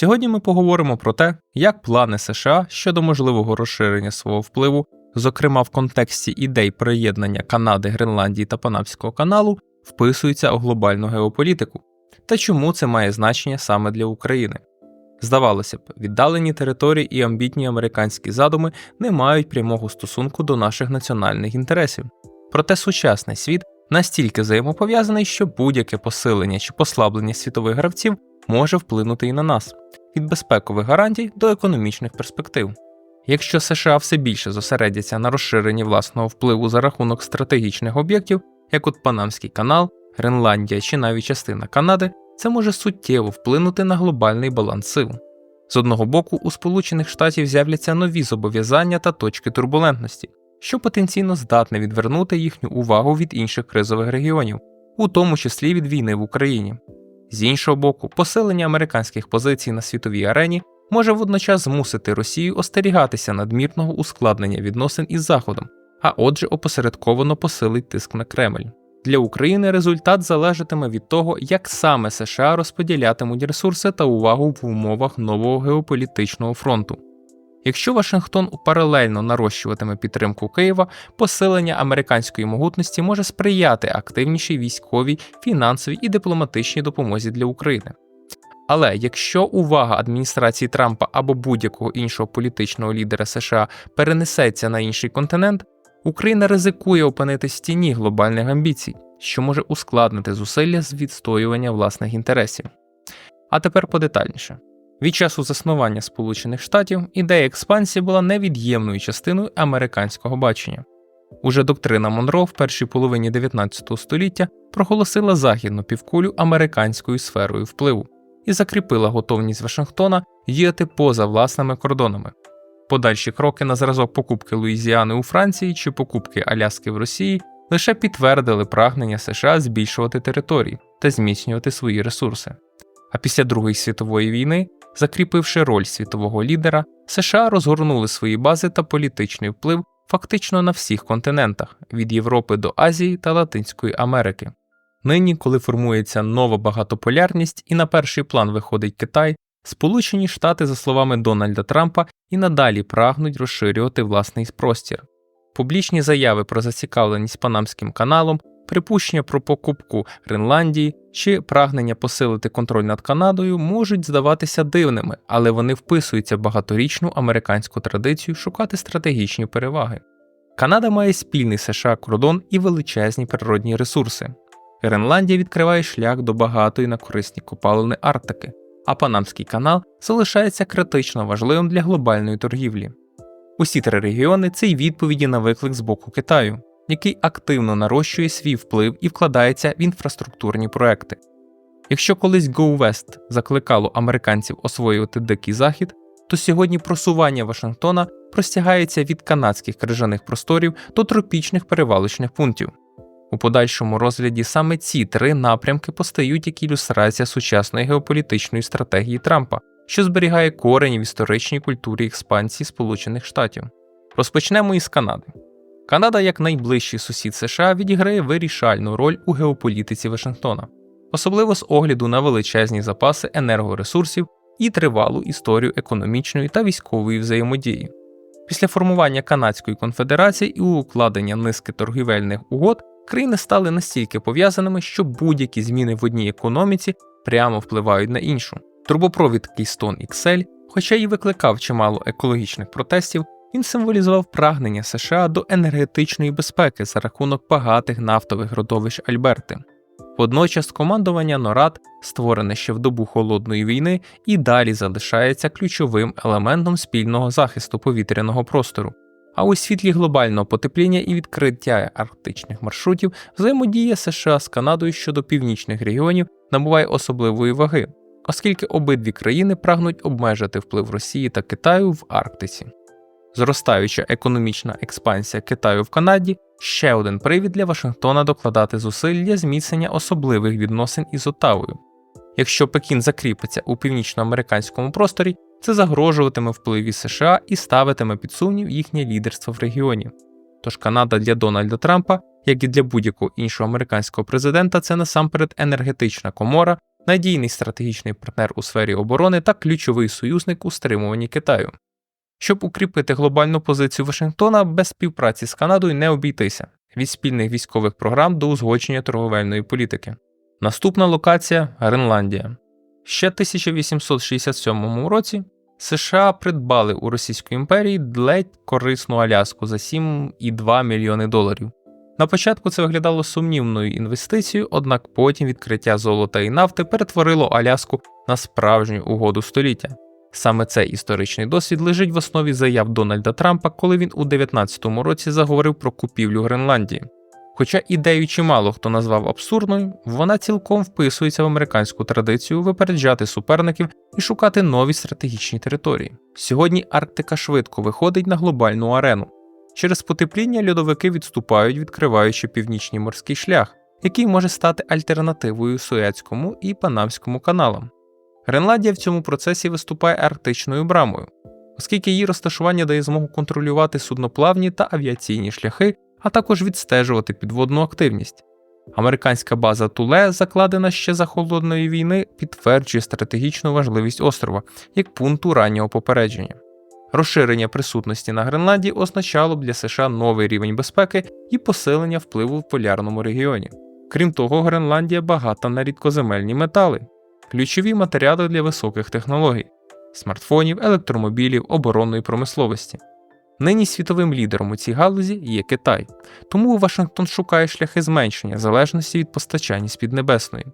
Сьогодні ми поговоримо про те, як плани США щодо можливого розширення свого впливу, зокрема в контексті ідей приєднання Канади, Гренландії та Панамського каналу, вписуються у глобальну геополітику, та чому це має значення саме для України. Здавалося б, віддалені території і амбітні американські задуми не мають прямого стосунку до наших національних інтересів. Проте сучасний світ настільки взаємопов'язаний, що будь-яке посилення чи послаблення світових гравців може вплинути і на нас від безпекових гарантій до економічних перспектив. Якщо США все більше зосередяться на розширенні власного впливу за рахунок стратегічних об'єктів, як от Панамський канал, Гренландія чи навіть частина Канади, це може суттєво вплинути на глобальний баланс сил. З одного боку, у Сполучених Штатів з'являться нові зобов'язання та точки турбулентності, що потенційно здатне відвернути їхню увагу від інших кризових регіонів, у тому числі від війни в Україні. З іншого боку, посилення американських позицій на світовій арені може водночас змусити Росію остерігатися надмірного ускладнення відносин із Заходом, а отже, опосередковано посилить тиск на Кремль. Для України результат залежатиме від того, як саме США розподілятимуть ресурси та увагу в умовах нового геополітичного фронту. Якщо Вашингтон паралельно нарощуватиме підтримку Києва, посилення американської могутності може сприяти активнішій військовій, фінансовій і дипломатичній допомозі для України. Але якщо увага адміністрації Трампа або будь-якого іншого політичного лідера США перенесеться на інший континент, Україна ризикує опинитись в тіні глобальних амбіцій, що може ускладнити зусилля з відстоювання власних інтересів. А тепер подетальніше. Від часу заснування Сполучених Штатів ідея експансії була невід'ємною частиною американського бачення. Уже доктрина Монро в першій половині 19 століття проголосила західну півкулю американською сферою впливу і закріпила готовність Вашингтона діяти поза власними кордонами. Подальші кроки на зразок покупки Луїзіани у Франції чи покупки Аляски в Росії лише підтвердили прагнення США збільшувати території та зміцнювати свої ресурси. А після Другої світової війни, закріпивши роль світового лідера, США розгорнули свої бази та політичний вплив фактично на всіх континентах від Європи до Азії та Латинської Америки. Нині, коли формується нова багатополярність і на перший план виходить Китай, Сполучені Штати, за словами Дональда Трампа, і надалі прагнуть розширювати власний простір. Публічні заяви про зацікавленість Панамським каналом, припущення про покупку Гренландії чи прагнення посилити контроль над Канадою можуть здаватися дивними, але вони вписуються в багаторічну американську традицію шукати стратегічні переваги. Канада має спільний США кордон і величезні природні ресурси. Гренландія відкриває шлях до багатої на корисні копалини Арктики, а Панамський канал залишається критично важливим для глобальної торгівлі. Усі три регіони це й відповіді на виклик з боку Китаю, який активно нарощує свій вплив і вкладається в інфраструктурні проекти. Якщо колись Go закликало американців освоювати дикий захід, то сьогодні просування Вашингтона простягається від канадських крижаних просторів до тропічних перевалочних пунктів. У подальшому розгляді саме ці три напрямки постають як ілюстрація сучасної геополітичної стратегії Трампа, що зберігає корені в історичній культурі експансії Сполучених Штатів. Розпочнемо із Канади. Канада, як найближчий сусід США, відіграє вирішальну роль у геополітиці Вашингтона, особливо з огляду на величезні запаси енергоресурсів і тривалу історію економічної та військової взаємодії. Після формування Канадської конфедерації і укладення низки торгівельних угод країни стали настільки пов'язаними, що будь-які зміни в одній економіці прямо впливають на іншу. Трубопровід Keystone XL, хоча й викликав чимало екологічних протестів, він символізував прагнення США до енергетичної безпеки за рахунок багатих нафтових родовищ Альберти. Водночас командування НОРАД, створене ще в добу холодної війни, і далі залишається ключовим елементом спільного захисту повітряного простору. А у світлі глобального потепління і відкриття арктичних маршрутів взаємодія США з Канадою щодо північних регіонів набуває особливої ваги, оскільки обидві країни прагнуть обмежити вплив Росії та Китаю в Арктиці. Зростаюча економічна експансія Китаю в Канаді ще один привід для Вашингтона докладати зусиль для зміцнення особливих відносин із Отавою. Якщо Пекін закріпиться у північноамериканському просторі, це загрожуватиме впливі США і ставитиме під сумнів їхнє лідерство в регіоні. Тож Канада для Дональда Трампа, як і для будь-якого іншого американського президента, це насамперед енергетична комора, надійний стратегічний партнер у сфері оборони та ключовий союзник у стримуванні Китаю. Щоб укріпити глобальну позицію Вашингтона, без співпраці з Канадою не обійтися від спільних військових програм до узгодження торговельної політики. Наступна локація Гренландія. Ще 1867 році США придбали у Російської імперії ледь корисну Аляску за 7,2 мільйони доларів. На початку це виглядало сумнівною інвестицією, однак потім відкриття золота і нафти перетворило Аляску на справжню угоду століття. Саме цей історичний досвід лежить в основі заяв Дональда Трампа, коли він у 2019 році заговорив про купівлю Гренландії. Хоча ідею чимало хто назвав абсурдною, вона цілком вписується в американську традицію випереджати суперників і шукати нові стратегічні території. Сьогодні Арктика швидко виходить на глобальну арену. Через потепління льодовики відступають, відкриваючи північний морський шлях, який може стати альтернативою Суецькому і Панамському каналам. Гренландія в цьому процесі виступає арктичною брамою, оскільки її розташування дає змогу контролювати судноплавні та авіаційні шляхи, а також відстежувати підводну активність. Американська база Туле, закладена ще за холодної війни, підтверджує стратегічну важливість острова як пункту раннього попередження. Розширення присутності на Гренландії означало б для США новий рівень безпеки і посилення впливу в полярному регіоні. Крім того, Гренландія багата на рідкоземельні метали, ключові матеріали для високих технологій, смартфонів, електромобілів, оборонної промисловості. Нині світовим лідером у цій галузі є Китай, тому Вашингтон шукає шляхи зменшення залежності від постачання з Піднебесної.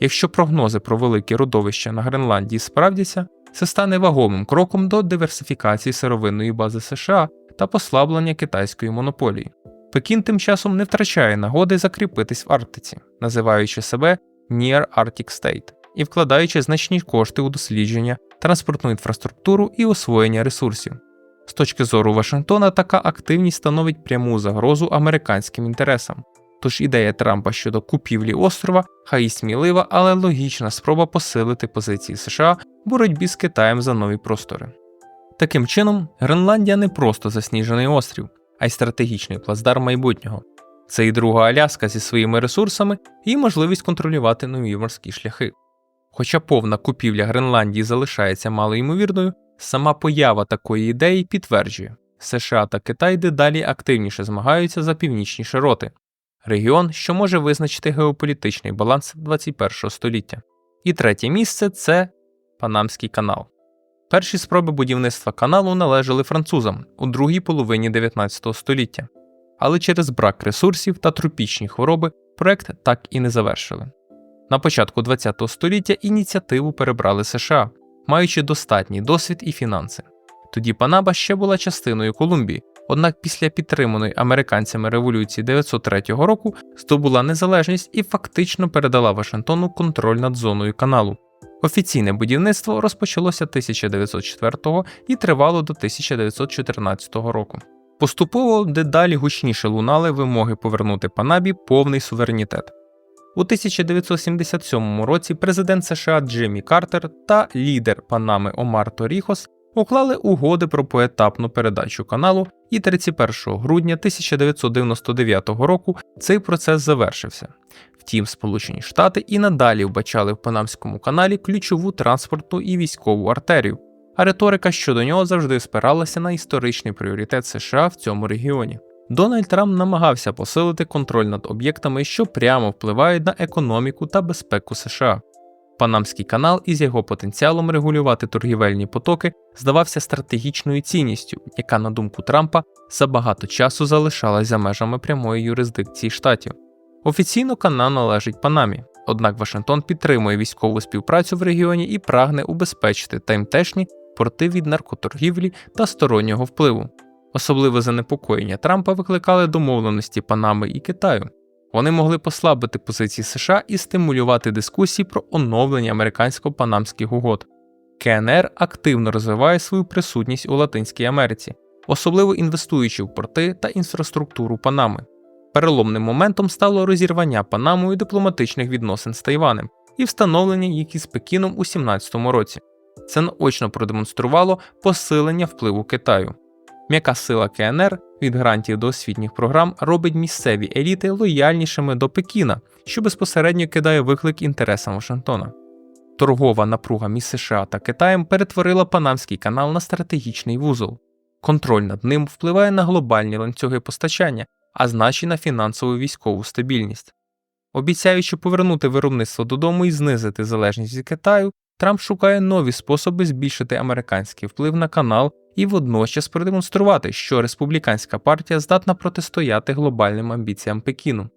Якщо прогнози про великі родовища на Гренландії справдяться, це стане вагомим кроком до диверсифікації сировинної бази США та послаблення китайської монополії. Пекін тим часом не втрачає нагоди закріпитись в Арктиці, називаючи себе Near Arctic State і вкладаючи значні кошти у дослідження, транспортну інфраструктуру і освоєння ресурсів. З точки зору Вашингтона, така активність становить пряму загрозу американським інтересам. Тож ідея Трампа щодо купівлі острова хай і смілива, але логічна спроба посилити позиції США в боротьбі з Китаєм за нові простори. Таким чином, Гренландія не просто засніжений острів, а й стратегічний плацдарм майбутнього. Це і друга Аляска зі своїми ресурсами і можливість контролювати нові морські шляхи. Хоча повна купівля Гренландії залишається малоймовірною, сама поява такої ідеї підтверджує, США та Китай дедалі активніше змагаються за північні широти, регіон, що може визначити геополітичний баланс 21 століття. І третє місце це Панамський канал. Перші спроби будівництва каналу належали французам у другій половині 19 століття, але через брак ресурсів та тропічні хвороби проект так і не завершили. На початку ХХ століття ініціативу перебрали США, маючи достатній досвід і фінанси. Тоді Панаба ще була частиною Колумбії, однак після підтриманої американцями революції 903 року здобула незалежність і фактично передала Вашингтону контроль над зоною каналу. Офіційне будівництво розпочалося 1904 і тривало до 1914 року. Поступово дедалі гучніше лунали вимоги повернути Панабі повний суверенітет. У 1977 році президент США Джиммі Картер та лідер Панами Омар Торіхос уклали угоди про поетапну передачу каналу, і 31 грудня 1999 року цей процес завершився. Втім, Сполучені Штати і надалі вбачали в Панамському каналі ключову транспортну і військову артерію, а риторика щодо нього завжди спиралася на історичний пріоритет США в цьому регіоні. Дональд Трамп намагався посилити контроль над об'єктами, що прямо впливають на економіку та безпеку США. Панамський канал із його потенціалом регулювати торгівельні потоки здавався стратегічною цінністю, яка, на думку Трампа, за багато часу залишалась за межами прямої юрисдикції штатів. Офіційно канал належить Панамі, однак Вашингтон підтримує військову співпрацю в регіоні і прагне убезпечити таймтешні порти від наркоторгівлі та стороннього впливу. Особливе занепокоєння Трампа викликали домовленості Панами і Китаю. Вони могли послабити позиції США і стимулювати дискусії про оновлення американсько-панамських угод. КНР активно розвиває свою присутність у Латинській Америці, особливо інвестуючи в порти та інфраструктуру Панами. Переломним моментом стало розірвання Панамою дипломатичних відносин з Тайванем і встановлення їх із Пекіном у 2017 році. Це наочно продемонструвало посилення впливу Китаю. М'яка сила КНР від грантів до освітніх програм робить місцеві еліти лояльнішими до Пекіна, що безпосередньо кидає виклик інтересам Вашингтона. Торгова напруга між США та Китаєм перетворила Панамський канал на стратегічний вузол. Контроль над ним впливає на глобальні ланцюги постачання, а значить на фінансову військову стабільність. Обіцяючи повернути виробництво додому і знизити залежність від Китаю, Трамп шукає нові способи збільшити американський вплив на канал і водночас продемонструвати, що республіканська партія здатна протистояти глобальним амбіціям Пекіну.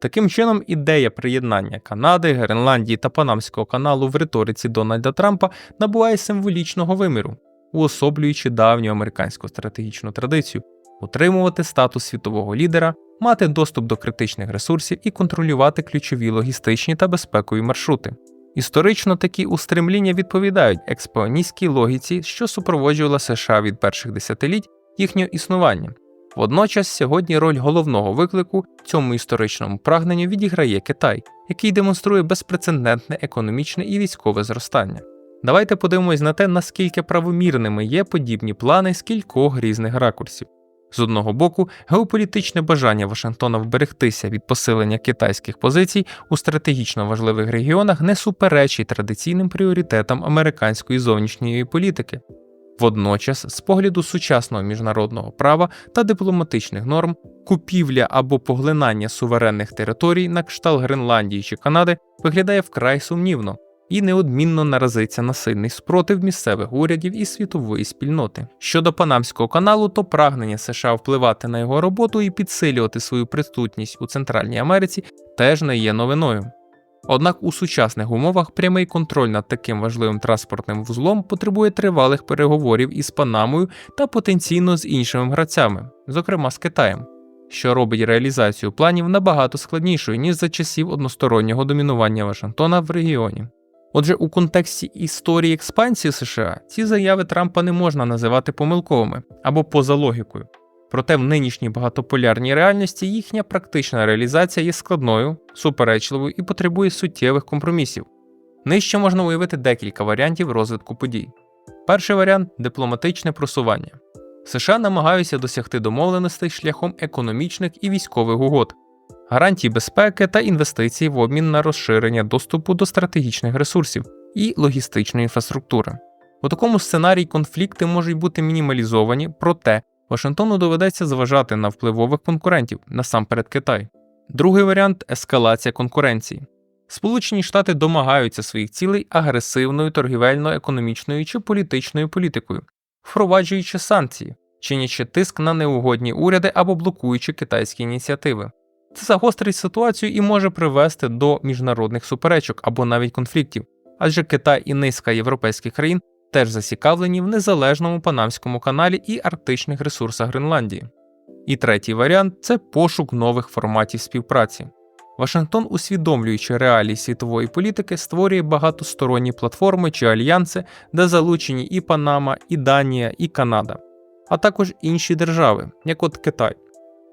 Таким чином, ідея приєднання Канади, Гренландії та Панамського каналу в риториці Дональда Трампа набуває символічного виміру, уособлюючи давню американську стратегічну традицію утримувати статус світового лідера, мати доступ до критичних ресурсів і контролювати ключові логістичні та безпекові маршрути. Історично такі устремління відповідають експоністській логіці, що супроводжувала США від перших десятиліть їхнього існування. Водночас сьогодні роль головного виклику цьому історичному прагненню відіграє Китай, який демонструє безпрецедентне економічне і військове зростання. Давайте подивимось на те, наскільки правомірними є подібні плани з кількох різних ракурсів. З одного боку, геополітичне бажання Вашингтона вберегтися від посилення китайських позицій у стратегічно важливих регіонах не суперечить традиційним пріоритетам американської зовнішньої політики. Водночас, з погляду сучасного міжнародного права та дипломатичних норм, купівля або поглинання суверенних територій на кшталт Гренландії чи Канади виглядає вкрай сумнівно і неодмінно наразиться на сильний спротив місцевих урядів і світової спільноти. Щодо Панамського каналу, то прагнення США впливати на його роботу і підсилювати свою присутність у Центральній Америці теж не є новиною. Однак у сучасних умовах прямий контроль над таким важливим транспортним вузлом потребує тривалих переговорів із Панамою та потенційно з іншими гравцями, зокрема з Китаєм, що робить реалізацію планів набагато складнішою ніж за часів одностороннього домінування Вашингтона в регіоні. Отже, у контексті історії експансії США ці заяви Трампа не можна називати помилковими або поза логікою. Проте в нинішній багатополярній реальності їхня практична реалізація є складною, суперечливою і потребує суттєвих компромісів. Нижче можна уявити декілька варіантів розвитку подій. Перший варіант дипломатичне просування. США намагаються досягти домовленостей шляхом економічних і військових угод, гарантій безпеки та інвестицій в обмін на розширення доступу до стратегічних ресурсів і логістичної інфраструктури. У такому сценарії конфлікти можуть бути мінімалізовані, проте Вашингтону доведеться зважати на впливових конкурентів, насамперед Китай. Другий варіант ескалація конкуренції. Сполучені Штати домагаються своїх цілей агресивною торгівельно-економічною чи політичною політикою, впроваджуючи санкції, чинячи тиск на неугодні уряди або блокуючи китайські ініціативи. Це загострить ситуацію і може привести до міжнародних суперечок або навіть конфліктів, адже Китай і низка європейських країн теж зацікавлені в незалежному Панамському каналі і арктичних ресурсах Гренландії. І третій варіант це пошук нових форматів співпраці. Вашингтон, усвідомлюючи реалії світової політики, створює багатосторонні платформи чи альянси, де залучені і Панама, і Данія, і Канада, а також інші держави, як от Китай.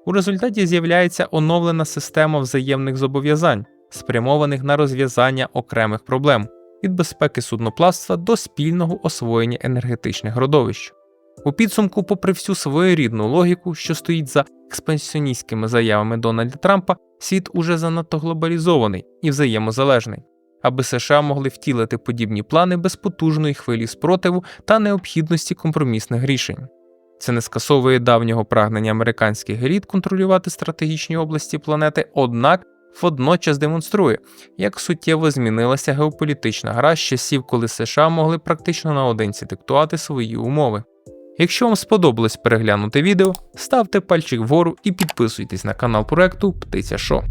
У результаті з'являється оновлена система взаємних зобов'язань, спрямованих на розв'язання окремих проблем від безпеки судноплавства до спільного освоєння енергетичних родовищ. У підсумку, попри всю своєрідну логіку, що стоїть за експансіоністськими заявами Дональда Трампа, світ уже занадто глобалізований і взаємозалежний, аби США могли втілити подібні плани без потужної хвилі спротиву та необхідності компромісних рішень. Це не скасовує давнього прагнення американських еліт контролювати стратегічні області планети, однак водночас демонструє, як суттєво змінилася геополітична гра з часів, коли США могли практично наодинці диктувати свої умови. Якщо вам сподобалось переглянути відео, ставте пальчик вгору і підписуйтесь на канал проекту Птиця Шо.